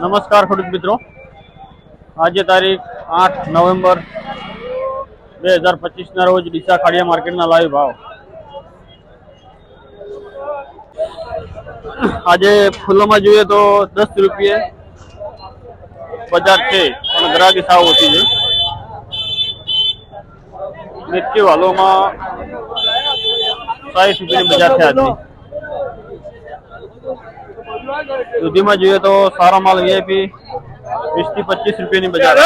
નમસ્કાર ખેડૂત મિત્રો. આજે તારીખ આઠ નવેમ્બર બે હજાર પચીસના રોજ ડીસા ખાડિયા માર્કેટના લાઈવ ભાવ. આજે ફૂલોમાં જોઈએ તો દસ રૂપિયે બજાર છે પણ ગ્રાહકી સાવ ઓછી છે. મિર્ચી વાલોમાં સાઠ રૂપિયાની બજાર છે આજની. દૂધીમાં જોઈએ તો સારો માલ વીઆઈપી વીસથી પચીસ રૂપિયાની બજાર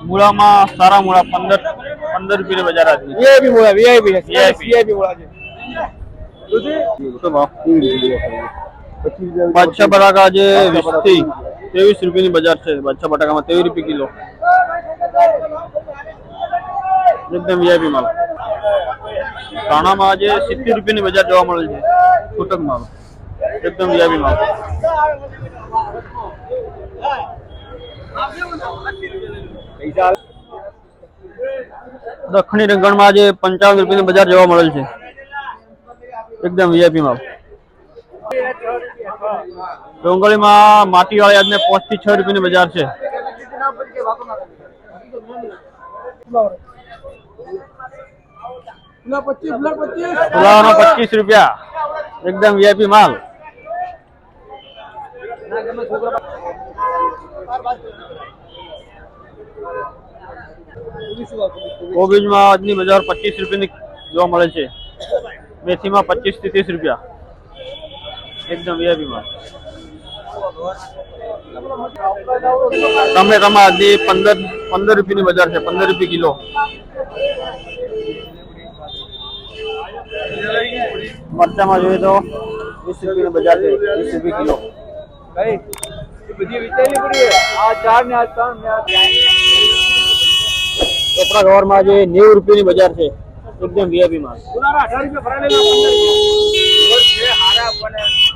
મૂળામાં સારા મૂળા પંદર પંદર રૂપિયાની બજાર હતી. વીઆઈપી મોળા વીઆઈપી છે VIP. વીઆઈપી મોળા છે. બાદશાહ બટાકા આજે વીસથી ત્રેવીસ રૂપિયાની બજાર છે. બાદશાહ બટાકામાં ત્રેવીસ રૂપિયા કિલો. એકદમ વીઆઈપી માલ. ધાણામાં આજે સિત્તેર રૂપિયાની બજાર જોવા મળે છે છૂટક માલ એકદમ વીઆઈપી માલ દક્ષિણી રંગણમાં આજે પંચાવન રૂપિયાની બજાર જોવા મળેલ છે. એકદમ વીઆઈપી માલ ડોંગળીમાં માટીવાળી આજને પાંચથી છ રૂપિયાની બજાર છે. ફુલાવાનો પચીસ રૂપિયા. એકદમ વીઆઈપી માલ. કોબીજમાં આજની બજાર પચીસ રૂપિયાની જોવા મળે છે. મેથીમાં પચીસથી ત્રીસ રૂપિયા. એકદમ વીઆઈપી માલ. ટમેટામાં આજની પંદર પંદર રૂપિયાની બજાર છે, પંદર રૂપિયા કિલો. મરચામાં જોઈએ તો વીસ રૂપિયાની બજાર છે વીસ રૂપિયા કિલો. ભાઈ એ બધી વિચારવી પડી આ ચાર ને આ ત્રણ ને આ ચોપડા ગવરમાં આજે નેવું રૂપિયાની બજાર છે એકદમ વીઆઈપી માં. અઢાર રૂપિયા પંદર